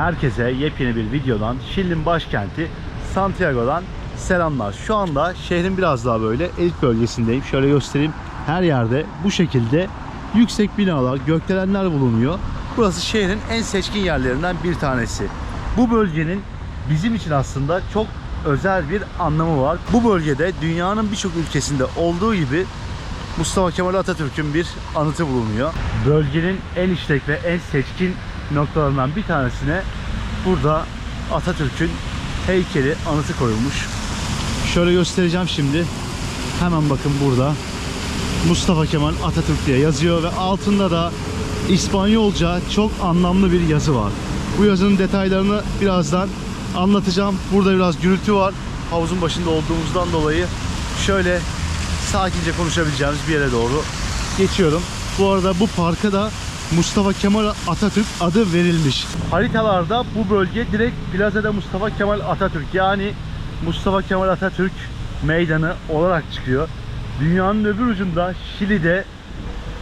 Herkese yepyeni bir videodan Şili'nin başkenti Santiago'dan selamlar. Şu anda şehrin biraz daha böyle elit bölgesindeyim. Şöyle göstereyim. Her yerde bu şekilde yüksek binalar, gökdelenler bulunuyor. Burası şehrin en seçkin yerlerinden bir tanesi. Bu bölgenin bizim için aslında çok özel bir anlamı var. Bu bölgede dünyanın birçok ülkesinde olduğu gibi Mustafa Kemal Atatürk'ün bir anıtı bulunuyor. Bölgenin en işlek ve en seçkin noktalarından bir tanesine burada Atatürk'ün heykeli, anıtı koyulmuş. Şöyle göstereceğim şimdi. Hemen bakın burada Mustafa Kemal Atatürk diye yazıyor ve altında da İspanyolca çok anlamlı bir yazı var. Bu yazının detaylarını birazdan anlatacağım. Burada biraz gürültü var. Havuzun başında olduğumuzdan dolayı şöyle sakince konuşabileceğimiz bir yere doğru geçiyorum. Bu arada bu parka da Mustafa Kemal Atatürk adı verilmiş. Haritalarda bu bölge direkt Plaza'da Mustafa Kemal Atatürk yani Mustafa Kemal Atatürk meydanı olarak çıkıyor. Dünyanın öbür ucunda Şili'de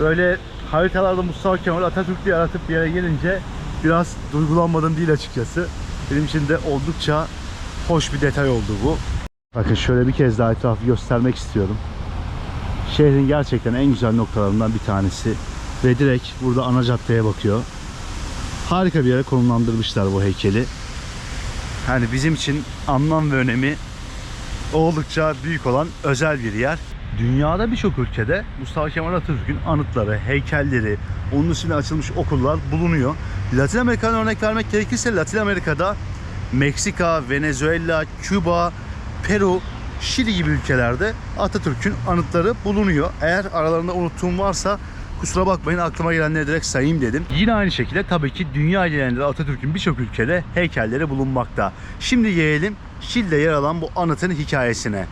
böyle haritalarda Mustafa Kemal Atatürk diye aratıp bir yere gelince biraz duygulanmadım değil açıkçası. Benim için de oldukça hoş bir detay oldu bu. Bakın şöyle bir kez daha etrafı göstermek istiyorum. Şehrin gerçekten en güzel noktalarından bir tanesi. Ve direkt burada ana caddeye bakıyor. Harika bir yere konumlandırmışlar bu heykeli. Yani bizim için anlam ve önemi oldukça büyük olan özel bir yer. Dünyada birçok ülkede Mustafa Kemal Atatürk'ün anıtları, heykelleri, onun üstüne açılmış okullar bulunuyor. Latin Amerika'dan örnek vermek gerekirse Latin Amerika'da Meksika, Venezuela, Küba, Peru, Şili gibi ülkelerde Atatürk'ün anıtları bulunuyor. Eğer aralarında unuttuğum varsa kusura bakmayın aklıma gelenleri direkt sayayım dedim. Yine aynı şekilde tabii ki dünya genelinde Atatürk'ün birçok ülkede heykelleri bulunmakta. Şimdi gelelim Şili'de yer alan bu anıtın hikayesine.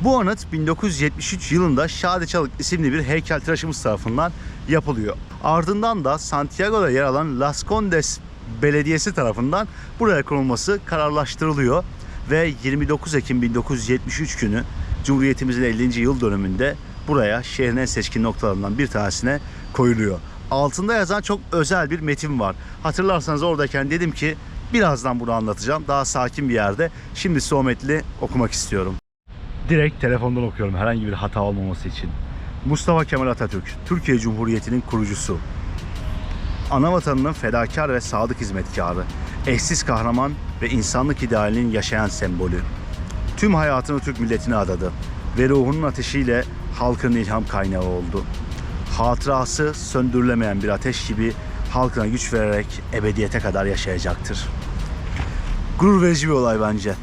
Bu anıt 1973 yılında Şadi Çalık isimli bir heykeltıraşımız tarafından yapılıyor. Ardından da Santiago'da yer alan Las Condes Belediyesi tarafından buraya konulması kararlaştırılıyor ve 29 Ekim 1973 günü Cumhuriyetimizin 50. yıl dönümünde buraya şehrin en seçkin noktalarından bir tanesine koyuluyor. Altında yazan çok özel bir metin var. Hatırlarsanız oradayken dedim ki birazdan bunu anlatacağım. Daha sakin bir yerde. Şimdi size o metni okumak istiyorum. Direkt telefondan okuyorum herhangi bir hata olmaması için. Mustafa Kemal Atatürk, Türkiye Cumhuriyeti'nin kurucusu. Ana vatanının fedakar ve sadık hizmetkarı, eşsiz kahraman ve insanlık idealinin yaşayan sembolü. Tüm hayatını Türk milletine adadı ve ruhunun ateşiyle halkın ilham kaynağı oldu. Hatırası söndürülemeyen bir ateş gibi halkına güç vererek ebediyete kadar yaşayacaktır. Gurur verici bir olay bence.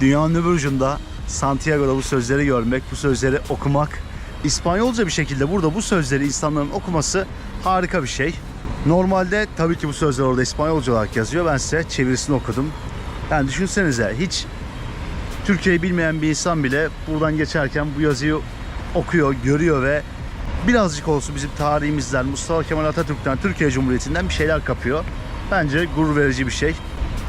Dünyanın öbür ucunda Santiago'da bu sözleri görmek, bu sözleri okumak, İspanyolca bir şekilde burada bu sözleri insanların okuması harika bir şey. Normalde tabii ki bu sözler orada İspanyolca olarak yazıyor. Ben size çevirisini okudum. Yani düşünsenize hiç Türkiye'yi bilmeyen bir insan bile buradan geçerken bu yazıyı okuyor, görüyor ve birazcık olsun bizim tarihimizden, Mustafa Kemal Atatürk'ten, Türkiye Cumhuriyeti'nden bir şeyler kapıyor. Bence gurur verici bir şey.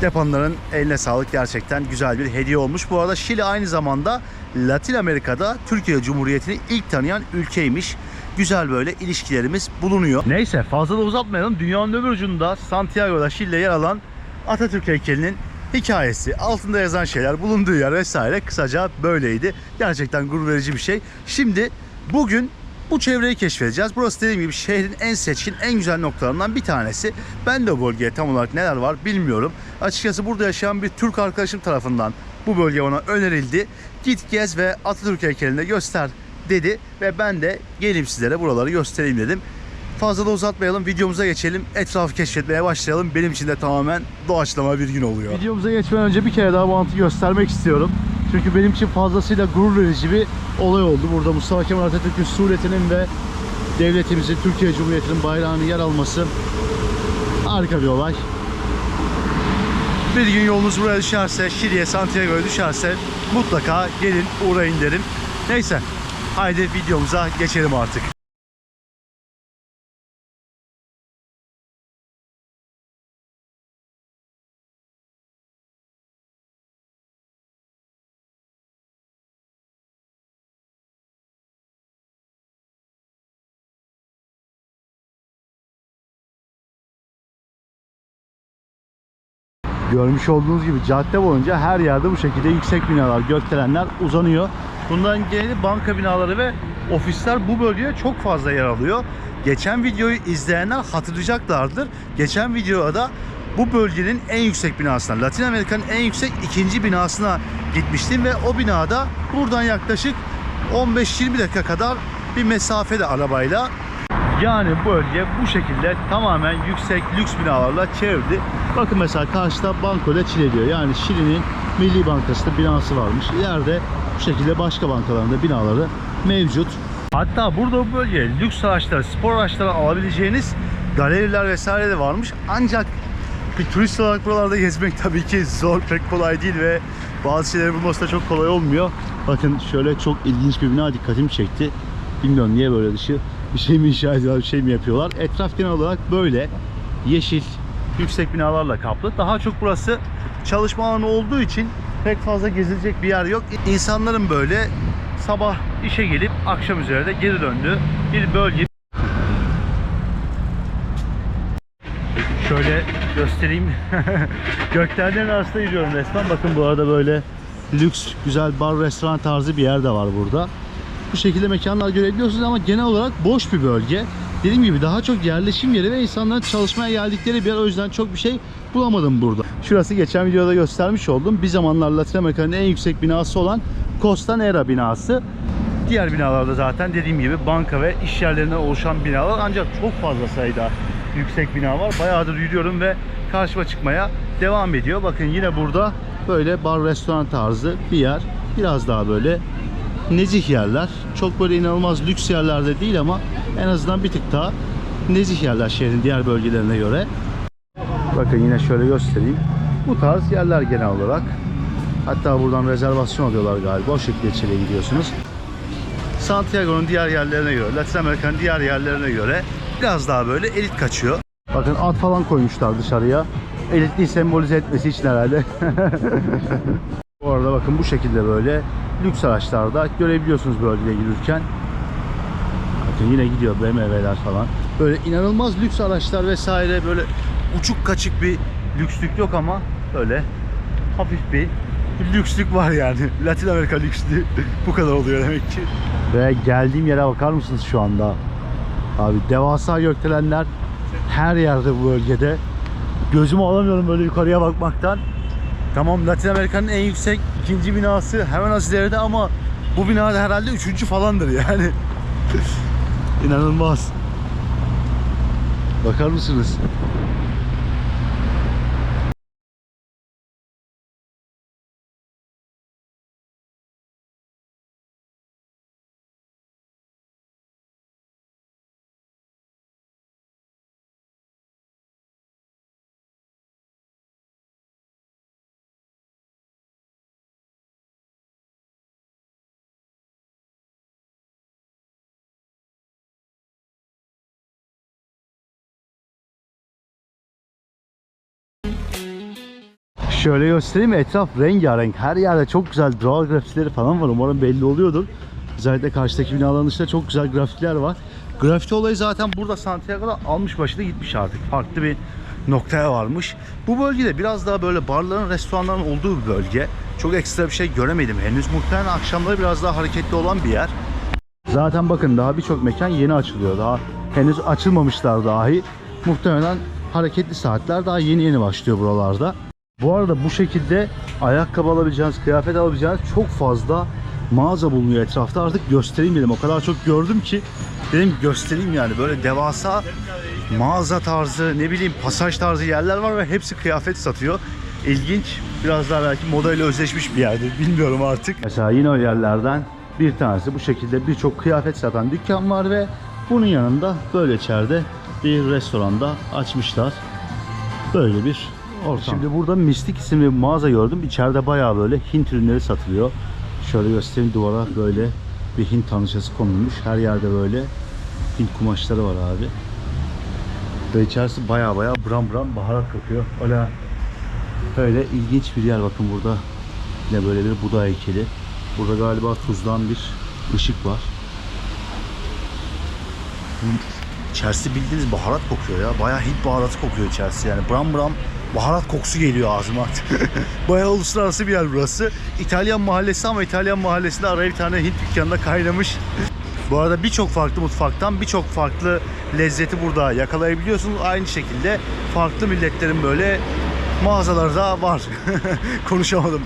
Yapanların eline sağlık gerçekten güzel bir hediye olmuş. Bu arada Şili aynı zamanda Latin Amerika'da Türkiye Cumhuriyeti'ni ilk tanıyan ülkeymiş. Güzel böyle ilişkilerimiz bulunuyor. Neyse fazla da uzatmayalım. Dünyanın öbür ucunda Santiago'da Şili'de yer alan Atatürk heykelinin hikayesi, altında yazan şeyler, bulunduğu yer vesaire kısaca böyleydi. Gerçekten gurur verici bir şey. Şimdi bugün bu çevreyi keşfedeceğiz. Burası dediğim gibi şehrin en seçkin, en güzel noktalarından bir tanesi. Ben de o bölgeye tam olarak neler var bilmiyorum. Açıkçası burada yaşayan bir Türk arkadaşım tarafından bu bölge bana önerildi. Git gez ve Atatürk heykelini de göster dedi ve ben de geleyim sizlere buraları göstereyim dedim. Fazla da uzatmayalım. Videomuza geçelim. Etrafı keşfetmeye başlayalım. Benim için de tamamen doğaçlama bir gün oluyor. Videomuza geçmeden önce bir kere daha bu anıtı göstermek istiyorum. Çünkü benim için fazlasıyla gurur verici bir olay oldu. Burada Mustafa Kemal Atatürk'ün suretinin ve devletimizin, Türkiye Cumhuriyeti'nin bayrağının yer alması harika bir olay. Bir gün yolunuz buraya düşerse, Şili'ye, Santiago'ya düşerse mutlaka gelin uğrayın derim. Neyse, haydi videomuza geçelim artık. Görmüş olduğunuz gibi cadde boyunca her yerde bu şekilde yüksek binalar, gökdelenler uzanıyor. Bunların geneli banka binaları ve ofisler bu bölgeye çok fazla yer alıyor. Geçen videoyu izleyenler hatırlayacaklardır. Geçen videoda bu bölgenin en yüksek binasına, Latin Amerika'nın en yüksek ikinci binasına gitmiştim ve o binada buradan yaklaşık 15-20 dakika kadar bir mesafede arabayla yani bölge bu şekilde tamamen yüksek lüks binalarla çevrili. Bakın mesela karşıda Banco de Chile diyor. Yani Şili'nin Milli Bankası'nda binası varmış. İleride bu şekilde başka bankalarında binaları mevcut. Hatta burada bu bölgeye lüks araçlar, spor araçları alabileceğiniz galeriler vesaire de varmış. Ancak bir turist olarak buralarda gezmek tabii ki zor, pek kolay değil ve bazı şeyleri bulması da çok kolay olmuyor. Bakın şöyle çok ilginç bir bina dikkatimi çekti. Bilmiyorum niye böyle dışı. Bir şey mi inşa ediyorlar, bir şey mi yapıyorlar. Etraf genel olarak böyle yeşil, yüksek binalarla kaplı. Daha çok burası çalışma alanı olduğu için pek fazla gezilecek bir yer yok. İnsanların böyle sabah işe gelip akşam üzere de geri döndüğü bir bölge. Şöyle göstereyim. Gökdelenlerin arasında yürüyorum resmen. Bakın bu arada böyle lüks, güzel bar, restoran tarzı bir yer de var burada. Bu şekilde mekanlar görebiliyorsunuz ama genel olarak boş bir bölge. Dediğim gibi daha çok yerleşim yeri ve insanların çalışmaya geldikleri bir yer. O yüzden çok bir şey bulamadım burada. Şurası geçen videoda göstermiş oldum. Bir zamanlar Latin Amerika'nın en yüksek binası olan Costanera binası. Diğer binalarda zaten dediğim gibi banka ve iş yerlerinden oluşan binalar ancak çok fazla sayıda yüksek bina var. Bayağıdır yürüyorum ve karşıma çıkmaya devam ediyor. Bakın yine burada böyle bar restoran tarzı bir yer. Biraz daha böyle nezih yerler. Çok böyle inanılmaz lüks yerlerde değil ama en azından bir tık daha nezih yerler şehrin diğer bölgelerine göre. Bakın yine şöyle göstereyim. Bu tarz yerler genel olarak. Hatta buradan rezervasyon alıyorlar galiba. O şekilde içeriye gidiyorsunuz. Santiago'nun diğer yerlerine göre, Latin Amerika'nın diğer yerlerine göre biraz daha böyle elit kaçıyor. Bakın at falan koymuşlar dışarıya. Elitliği sembolize etmesi için herhalde. bakın bu şekilde böyle lüks araçlarda görebiliyorsunuz bölgeye yürürken. Bakın yine gidiyor BMW'ler falan. Böyle inanılmaz lüks araçlar vesaire böyle uçuk kaçık bir lükslük yok ama böyle hafif bir lükslük var yani. Latin Amerika lükslüğü bu kadar oluyor demek ki. Ve geldiğim yere bakar mısınız şu anda? Abi devasa gökdelenler her yerde bu bölgede. Gözümü alamıyorum böyle yukarıya bakmaktan. Tamam Latin Amerika'nın en yüksek ikinci binası hemen az ileride ama bu bina da herhalde üçüncü falandır yani. İnanılmaz. Bakar mısınız? Şöyle göstereyim etraf rengarenk. Her yerde çok güzel doğal grafitileri falan var. Umarım belli oluyordur. Özellikle karşıdaki binaların dışında çok güzel grafitiler var. Grafiti olayı zaten burada Santiago'da almış başını gitmiş artık. Farklı bir noktaya varmış. Bu bölgede biraz daha böyle barların, restoranların olduğu bir bölge. Çok ekstra bir şey göremedim henüz. Muhtemelen akşamları biraz daha hareketli olan bir yer. Zaten bakın daha birçok mekan yeni açılıyor. Daha henüz açılmamışlar dahi. Muhtemelen hareketli saatler daha yeni yeni başlıyor buralarda. Bu arada bu şekilde ayakkabı alabileceğiniz, kıyafet alabileceğiniz çok fazla mağaza bulunuyor etrafta. Artık göstereyim dedim. O kadar çok gördüm ki dedim göstereyim yani. Böyle devasa mağaza tarzı, ne bileyim pasaj tarzı yerler var ve hepsi kıyafet satıyor. İlginç. Biraz daha belki modayla özleşmiş bir yerdir. Bilmiyorum artık. Mesela yine o yerlerden bir tanesi bu şekilde birçok kıyafet satan dükkan var ve bunun yanında böyle içeride bir restoranda açmışlar. Böyle bir ortam. Şimdi burada Mistik isimli bir mağaza gördüm. İçeride bayağı böyle Hint ürünleri satılıyor. Şöyle göstereyim duvara böyle bir Hint tanrıçası konulmuş. Her yerde böyle Hint kumaşları var abi. Ve içerisi bayağı bayağı bram bram baharat kokuyor. Öyle böyle ilginç bir yer bakın burada. Yine böyle bir Buda heykeli. Burada galiba tuzdan bir ışık var. İçerisi bildiğiniz baharat kokuyor ya. Bayağı Hint baharatı kokuyor içerisi yani. Bram bram baharat kokusu geliyor ağzıma. Bayağı uluslararası bir yer burası. İtalyan mahallesi ama İtalyan mahallesinde araya bir tane Hint dükkanında kaynamış. Bu arada birçok farklı mutfaktan birçok farklı lezzeti burada yakalayabiliyorsunuz. Aynı şekilde farklı milletlerin böyle mağazaları da var. Konuşamadım.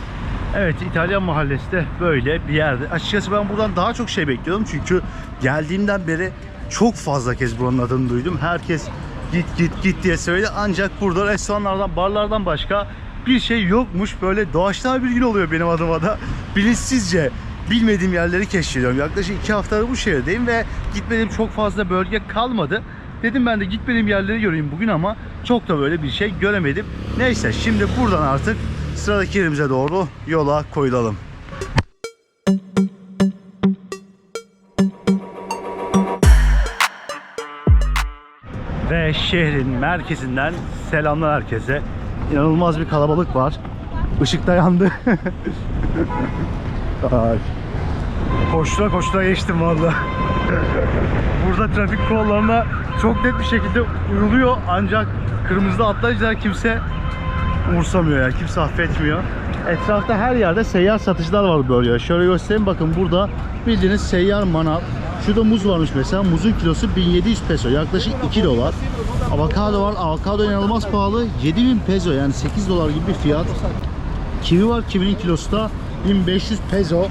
Evet İtalyan mahallesi de böyle bir yerde. Açıkçası ben buradan daha çok şey bekliyordum. Çünkü geldiğimden beri çok fazla kez buranın adını duydum. Herkes git git git diye söyledi. Ancak burada restoranlardan, barlardan başka bir şey yokmuş. Böyle doğaçlama bir gün oluyor benim adıma da. Bilinçsizce bilmediğim yerleri keşfediyorum. Yaklaşık iki haftadır bu şehirdeyim ve gitmediğim çok fazla bölge kalmadı. Dedim ben de gitmediğim yerleri göreyim bugün ama çok da böyle bir şey göremedim. Neyse şimdi buradan artık sıradaki yerimize doğru yola koyulalım. Şehrin merkezinden selamlar herkese. İnanılmaz bir kalabalık var. Işık da yandı. Ay. Koştura koştura geçtim valla. Burada trafik kurallarına çok net bir şekilde uyuluyor ancak kırmızıda atlayınca kimse umursamıyor yani kimse affetmiyor. Etrafta her yerde seyyar satıcılar var böyle. Şöyle göstereyim bakın burada bildiğiniz seyyar manav. Şurada muz varmış mesela. Muzun kilosu 1700 peso. Yaklaşık 2 dolar. Avokado var. Avokado inanılmaz pahalı. 7000 peso yani 8 dolar gibi bir fiyat. Kivi var. Kivinin kilosu da 1500 peso.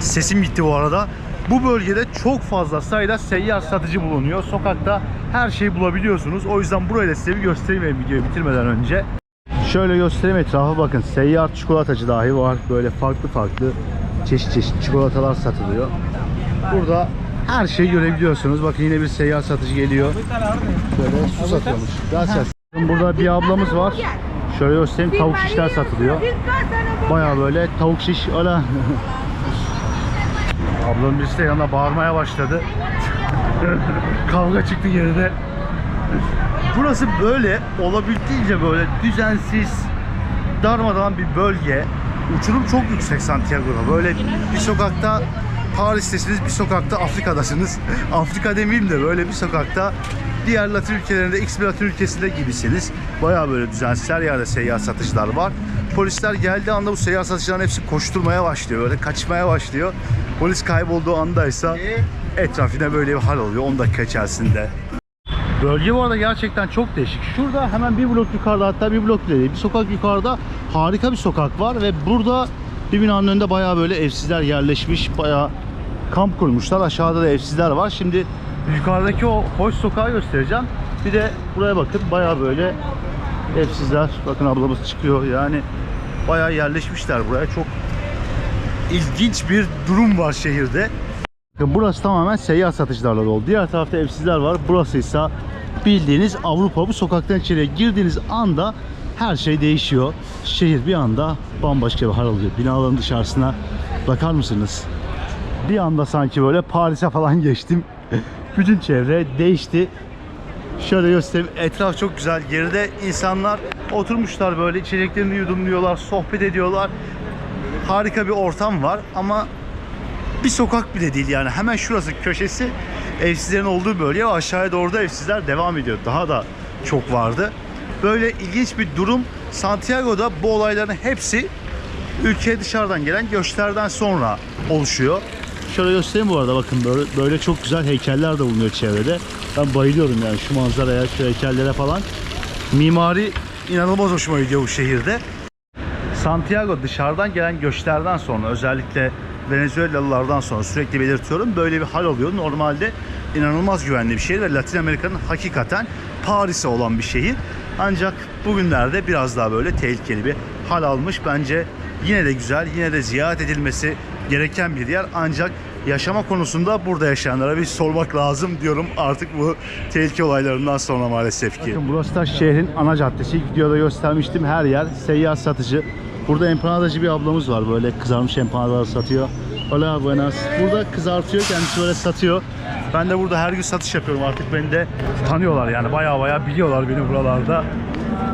Sesim gitti bu arada. Bu bölgede çok fazla sayıda seyyar satıcı bulunuyor. Sokakta her şeyi bulabiliyorsunuz. O yüzden burayı da size bir göstereyim videoyu bitirmeden önce. Şöyle göstereyim etrafı bakın. Seyyar çikolatacı dahi var. Böyle farklı farklı çeşit çeşit çikolatalar satılıyor. Burada her şeyi görebiliyorsunuz. Bakın yine bir seyyar satıcı geliyor. Şöyle su satıyormuş. Gracias. Burada bir ablamız var. Şöyle göstereyim tavuk şişler satılıyor. Baya böyle tavuk şiş öyle. Ablamın birisi de yanına bağırmaya başladı. Kavga çıktı geride. Burası böyle olabildiğince böyle düzensiz, darmadağın bir bölge. Uçurum çok yüksek Santiago'da. Böyle bir sokakta Paris'tesiniz, bir sokakta Afrika'dasınız. Afrika demeyeyim de böyle bir sokakta diğer Latin ülkelerinde, X bir Latin ülkesinde gibisiniz. Bayağı böyle düzensiz her yerde seyyar satıcılar var. Polisler geldiği anda bu seyyar satıcıların hepsi koşturmaya başlıyor. Böyle kaçmaya başlıyor. Polis kaybolduğu andaysa etraf yine böyle bir hal oluyor 10 dakika içerisinde. Bölge bu arada gerçekten çok değişik. Şurada hemen bir blok yukarıda hatta bir blok değil. Bir sokak yukarıda harika bir sokak var ve burada bir binanın önünde bayağı böyle evsizler yerleşmiş. Bayağı kamp kurmuşlar. Aşağıda da evsizler var. Şimdi yukarıdaki o hoş sokağı göstereceğim. Bir de buraya bakın bayağı böyle evsizler. Bakın ablamız çıkıyor. Yani bayağı yerleşmişler buraya. Çok ilginç bir durum var şehirde. Burası tamamen seyyar satıcılarla dolu. Diğer tarafta evsizler var. Burası ise bildiğiniz Avrupa. Bu sokaktan içeriye girdiğiniz anda her şey değişiyor. Şehir bir anda bambaşka bir hal alıyor. Binaların dışarısına bakar mısınız? Bir anda sanki böyle Paris'e falan geçtim. Bütün çevre değişti. Şöyle göstereyim. Etraf çok güzel. Geride insanlar oturmuşlar böyle içeceklerini yudumluyorlar, sohbet ediyorlar. Harika bir ortam var ama bir sokak bile değil yani hemen şurası köşesi evsizlerin olduğu bölge aşağıya doğru da evsizler devam ediyor. Daha da çok vardı. Böyle ilginç bir durum. Santiago'da bu olayların hepsi ülkeye dışarıdan gelen göçlerden sonra oluşuyor. Şöyle göstereyim bu arada bakın böyle, böyle çok güzel heykeller de bulunuyor çevrede. Ben bayılıyorum yani şu manzaraya, şu heykellere falan. Mimari inanılmaz hoşuma gidiyor bu şehirde. Santiago dışarıdan gelen göçlerden sonra özellikle Venezuelalılardan sonra sürekli belirtiyorum böyle bir hal oluyor. Normalde inanılmaz güvenli bir şehir ve Latin Amerika'nın hakikaten Paris'e olan bir şehir. Ancak bugünlerde biraz daha böyle tehlikeli bir hal almış. Bence yine de güzel, yine de ziyaret edilmesi gereken bir yer. Ancak yaşama konusunda burada yaşayanlara bir sormak lazım diyorum artık bu tehlike olaylarından sonra maalesef ki. Bakın burası da şehrin ana caddesi. Videoda göstermiştim her yer seyyar satıcı. Burada empanadacı bir ablamız var böyle kızarmış empanadalar satıyor. Hola buenas. Burada kızartıyor kendisi böyle satıyor. Ben de burada her gün satış yapıyorum artık beni de tanıyorlar yani baya baya biliyorlar beni buralarda.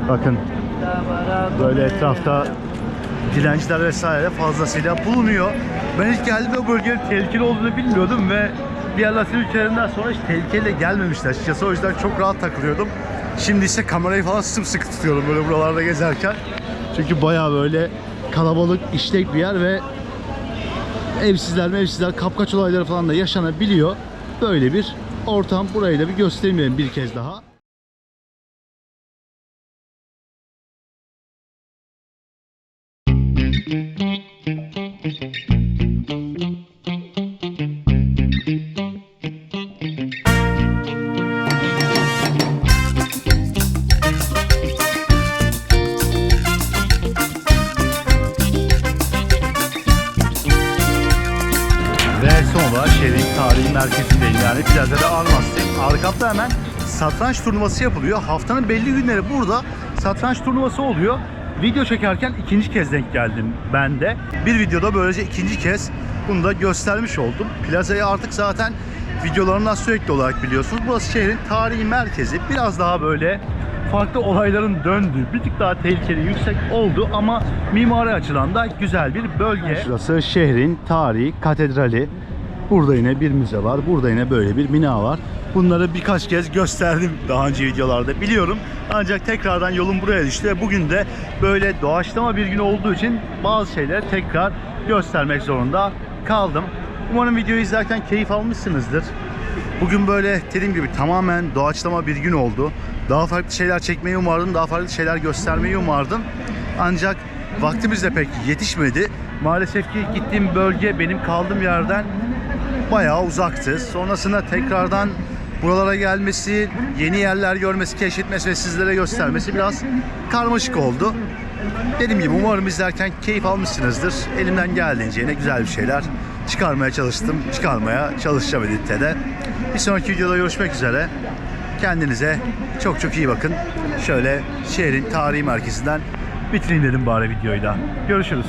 Bakın böyle etrafta dilenciler vesaire fazlasıyla bulunuyor. Ben ilk geldiğimde bölgenin tehlikeli olduğunu bilmiyordum ve diğer Latin ülkelerinden sonra hiç tehlikeli gelmemişler açıkçası. O yüzden çok rahat takılıyordum. Şimdi ise kamerayı falan sımsıkı tutuyorum böyle buralarda gezerken. Çünkü bayağı böyle kalabalık, işlek bir yer ve evsizler mevsizler, kapkaç olayları falan da yaşanabiliyor. Böyle bir ortam. Burayı da bir göstereyim bir kez daha. Şehrin tarihi merkezindeyim yani Plaza'da Armas'tayım. Arkamda hemen satranç turnuvası yapılıyor. Haftanın belli günleri burada satranç turnuvası oluyor. Video çekerken ikinci kez denk geldim ben de. Bir videoda böylece ikinci kez bunu da göstermiş oldum. Plazayı artık zaten videolarından sürekli olarak biliyorsunuz. Burası şehrin tarihi merkezi. Biraz daha böyle farklı olayların döndüğü, bir tık daha tehlikeli, yüksek oldu ama mimari açıdan da güzel bir bölge. Şurası şehrin tarihi katedrali. Burada yine bir müze var. Burada yine böyle bir bina var. Bunları birkaç kez gösterdim daha önce videolarda biliyorum. Ancak tekrardan yolum buraya düştü bugün de böyle doğaçlama bir gün olduğu için bazı şeyleri tekrar göstermek zorunda kaldım. Umarım videoyu izlerken keyif almışsınızdır. Bugün böyle dediğim gibi tamamen doğaçlama bir gün oldu. Daha farklı şeyler çekmeyi umardım, daha farklı şeyler göstermeyi umardım. Ancak vaktimiz de pek yetişmedi. Maalesef ki gittiğim bölge benim kaldığım yerden bayağı uzaktı. Sonrasında tekrardan buralara gelmesi, yeni yerler görmesi, keşfetmesi ve sizlere göstermesi biraz karmaşık oldu. Dediğim gibi umarım izlerken keyif almışsınızdır. Elimden geldiğince yine güzel bir şeyler çıkarmaya çalıştım. Çıkarmaya çalışacağım editte Bir sonraki videoda görüşmek üzere. Kendinize çok çok iyi bakın. Şöyle şehrin tarihi merkezinden bitireyim dedim bari videoyu da. Görüşürüz.